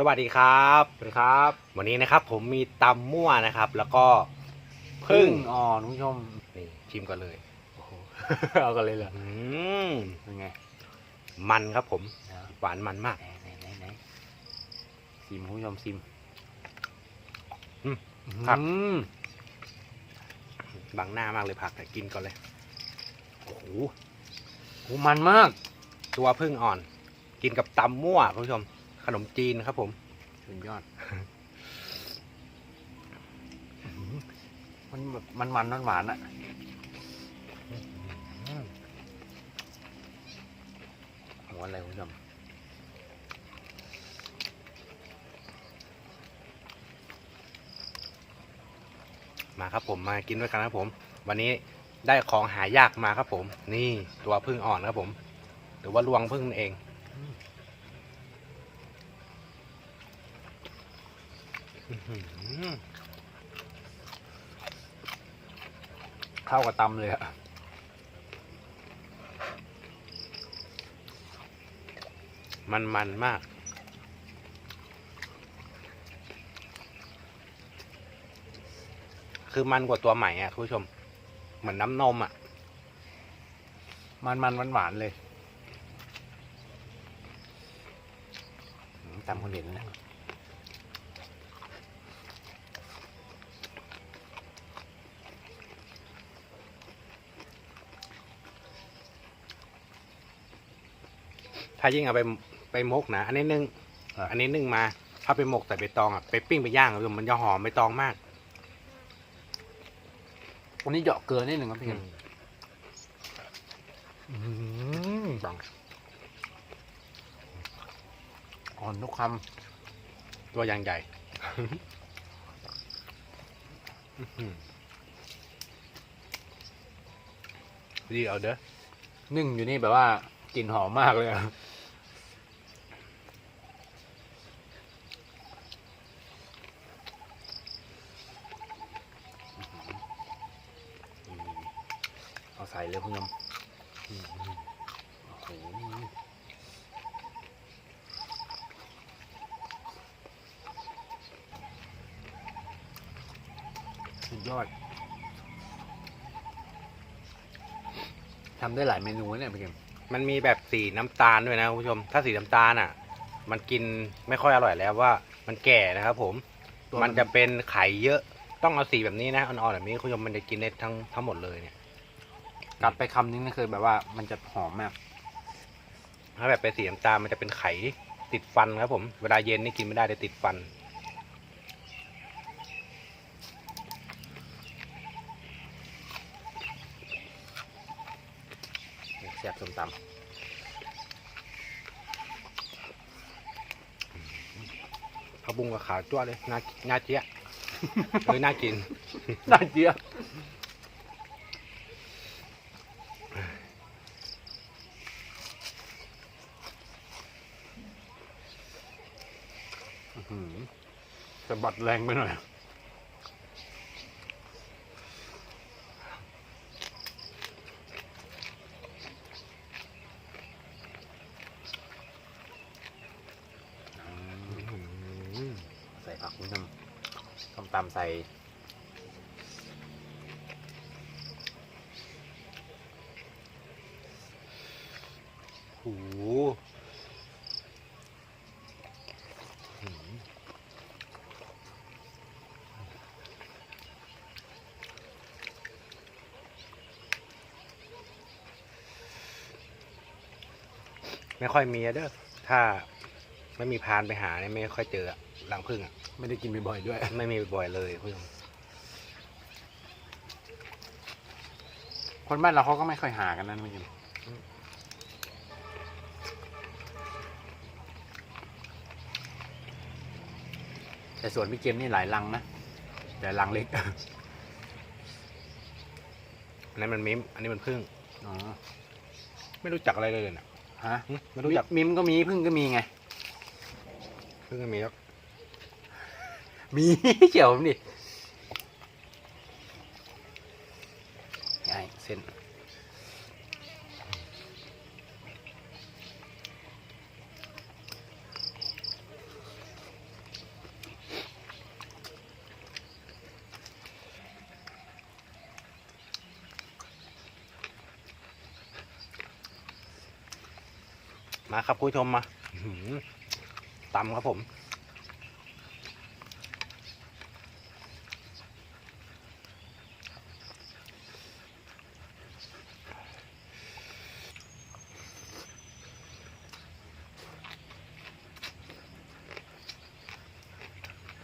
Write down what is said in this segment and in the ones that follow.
สวัสดีครับสวัสดีครับ วันนี้นะครับผมมีตำมั่วนะครับ แล้วก็พึ่งอ่อนคุณผู้ชมนี่ชิมก่อนเลยโอ้โหเอากันเลยเหรออืมเป็นไง มันครับผมนะหวานมันมากไหนไหนไหนไหนซิมคุณผู้ชมซิมอืมครับอืมบังหน้ามากเลยผักแต่กินก่อนเลยโอ้โหโหมันมาก ตัวพึ่งอ่อน กินกับตำมั่วคุณผู้ชม ขนมจีนครับผมสุดยอด มันแบบมันมันหวานๆอะหัวอะไรคุณผู้ชมมาครับผมมากินด้วยกันครับผม วันนี้ได้ของหายากมาครับผม นี่ตัวพึ่งอ่อนครับผม หรือว่าลวงพึ่งนั่นเองอื้อหือ เข้ากับตำเลยอะมันมันมากคือมันกว่าตัวใหม่อะคุณผู้ชม เหมือนน้ำนมอะ มันมันหวานหวานๆเลยอืมตำคนเด่นนะ ถ้ายิ่งเอาไปไปมกนะอันนี้นึ่งอันนี้นึ่งมา ถ้าไปหมกใส่ใบตองอะไปปิ้งไปย่างคุณผู้ชมมันจะหอมใบตองมาก วันนี้เหยาะเกลือนิดหนึ่งครับพี่อืเคนมอืมลองอ่อนทุกคตัวอยางใหญ่ อื้อหือดีเอาเด้อำนึ่งอยู่นี่แบบว่ากลิ่นหอมมากเลยอะ เอาใส่เลยคุณผู้ชมอืมโอ้โหสุดยอดทำได้หลายเมนูนะเนี่ยพี่เกมมันมีแบบสีน้ำตาลด้วยนะคุณผู้ชม ถ้าสีน้ำตาลอะ มันกินไม่ค่อยอร่อยแล้วว่า มันแก่นะครับผม ตัวมัมันนจะเป็นไข่เยอะ ต้องเอาสีแบบนี้นะอ่อนๆแบบนี้คุณผู้ชมมันจะกินได้ทั้งทั้งหมดเลยเนี่ย กัดไปคำนึงนี่คือแบบว่ามันจะหอมมาก ถ้าแบบเป็นสีน้ำตาลมันจะเป็นไข่ติดฟันครับผม เวลาเย็นนี่กินไม่ได้เลยติดฟัน แซ่บส้มตผักบุ้งกับขาวจ้วเลยน่าน่าเจี๊ยะเฮ้ยน่ากินำได้เจี๊ย บอื้อหือสะบัดแรงไปหน่อย ใส่ผักคุณผู้ชมส้มตำใส่โอ้โห ไม่ค่อยมีอะเด้อถ้าไม่มีพานไปหาเนี่ยไม่ค่อยเจออะรังผึ้งอะไม่ได้กินบ่อยๆด้วย ไม่มีบ่อยเลยคุณผู้ชมคนบ้านเราเขาก็ไม่ค่อยหากันนั่นไม่กินแต่ส่วนพี่เกมนี่หลายลังนะแต่ลังเล็ก อันนั้นมันมิ้มอันนี้มันผึ้งอ๋อ ไม่รู้จักอะไรเลยน่ะ ฮะหึไม่รู้จักมิมก็มีพึ่งก็มีไงผึ้งก็มีแล้วมีเจียวผมดิไงเส้น มาครับคุณผู้ชมมาตำครับผม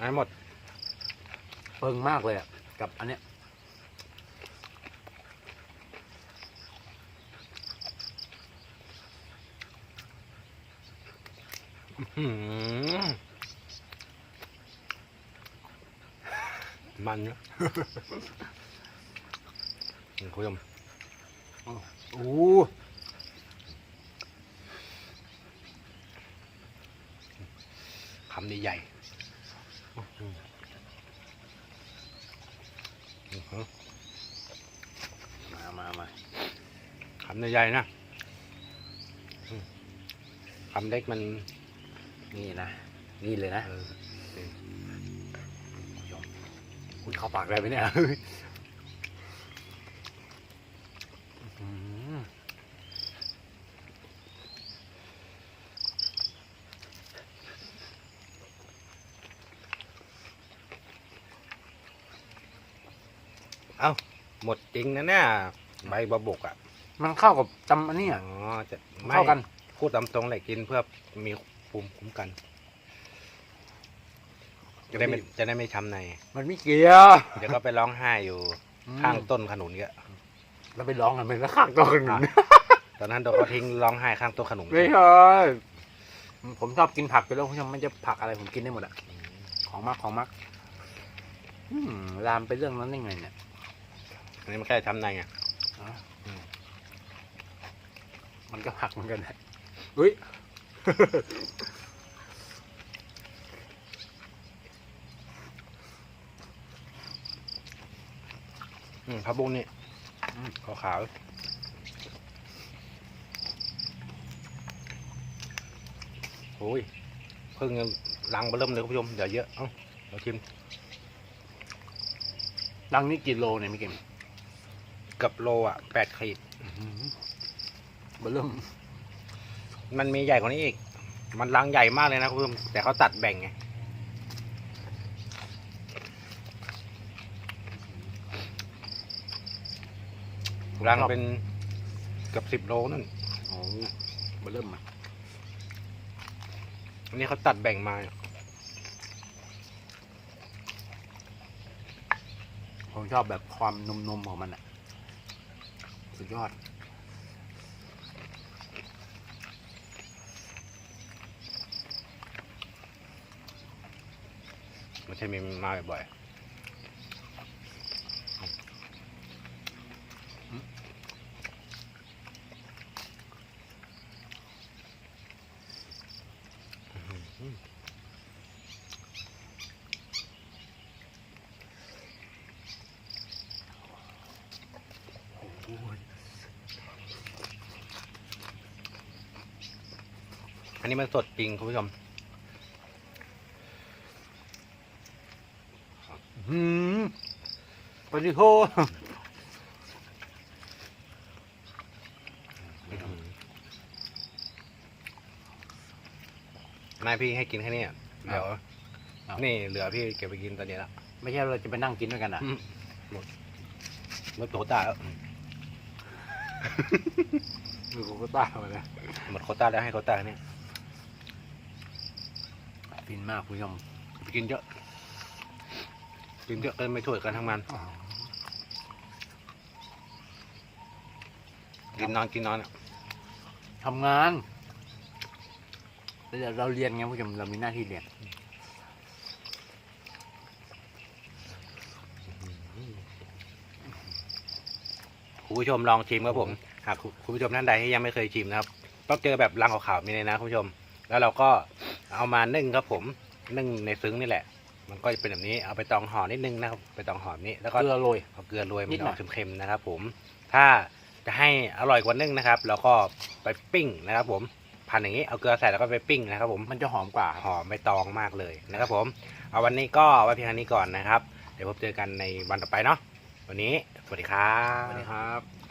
อันหมดเปิงมากเลยอะ กับอันเนี้ย มันเนอะนี่คุณผู้ชมโอ้คำใหญ่มามามาคำใหญ่นะคำเล็กมัน นี่นะ นี่เลยนะเออคุณเข้าปากได้ไหมเนี่ยอื้อหือหมดจริงนะเนี่ยใบบะบกอะ มันเข้ากับจำอันนี้อ๋อะอจะไม่เข้ากัน พูดตามตรงเลยกินเพื่อมี ภูมิคุ้มกัน จะได้ไม่จะได้ไม่ช้ำใน มันไม่เกี่ยวเดี๋ยวก็ไปร้องไห้อยู่ข้างต้นขนุนเยอะแล้วไปร้องกันเป็นข้างตัวกันหนึ่งตอนนั้นโดนเขาทิ้งร้องไห้ข้างต้นขนุนไม่ใช่ผมชอบกินผักไปแล้วคุณผู้ชมมันจะผักอะไรผมกินได้หมดอะของมากของมากอืมลามไปเรื่องนั้นได้ไงเนี่ยอันนี้มันแค่ช้ำในไงมันก็ผักเหมือนกันนะอุ้ย อืมพับบุ้งนี่ขาวขาวๆโอ้ย เพิ่งลังมาเริ่มเลยคุณผู้ชม เดี๋ยวเยอะเอ้าเราชิมรังนี่กิโลเนี่ยไม่กินเกับโลอะแปดขีดมันเริ่ม มันมีใหญ่กว่านี้อีก มันรังใหญ่มากเลยนะคุณผู้ชมแต่เขาตัดแบ่งไงรังเป็นเกือบสิบโลนั่นโอ้มันเริ่มอะอันนี้เขาตัดแบ่งมาผมชอบแบบความนุ่มๆของมันอะ สุดยอด ไม่ใช่มีมาบ่อยอันนี้มันสดจริงคุณผู้ชม อืม ปฏิโทนายพี่ให้กินแค่นี้อะเดี๋ยวเอา นี่เหลือพี่เก็บไปกินตอนนี้แล้วไม่ใช่เราจะไปนั่งกินด้วยกันอะหมดหมดโควต้าแล้วมือกูก็ต้าไปเลยหมดโควต้าแล้วให้โควต้าเนี่ยฟินมากคุณผู้ชมไปกินเยอะ กินเยอะเกินไม่ช่วยกันทั้งมัน กินนอนกินนอนอะทำงานแล้วเดี๋ยวเราเรียนไงคุณผู้ชมเรามีหน้าที่เรียนคุณผู้ชมลองชิมครับผมหากคุณผู้ชมท่านใดที่ยังไม่เคยชิมนะครับต้องเจอแบบรังขาวๆนี่เลยนะคุณผู้ชม แล้วเราก็เอามานึ่งครับผมนึ่งในซึ้งนี่แหละ มันก็จะเป็นแบบนี้เอาไปตองห่อนิดนึงนะครับไปตองห่อแบบนี้แล้วก็เกลือโรยเอาเกลือโรยมันินดอหน่ออยกเค็มๆนะครับ ผม ถ้า จะให้อร่อยกว่านึ่งนะครับ แล้วก็ไปปิ้งนะครับ ผมพันอย่างนี้เอาเกลือใส่แล้วก็ไปปิ้งนะครับ ผมมันจะหอมกว่าหอมไปตองมากเลยนะครับ ผมเอาวันนี้ก็ไว้เพียงเท่านี้ก่อนนะครับ เดี๋ยวพบเจอกันในวันต่อไปเนาะวันนี้สวัสดีครับสวัสดีครับ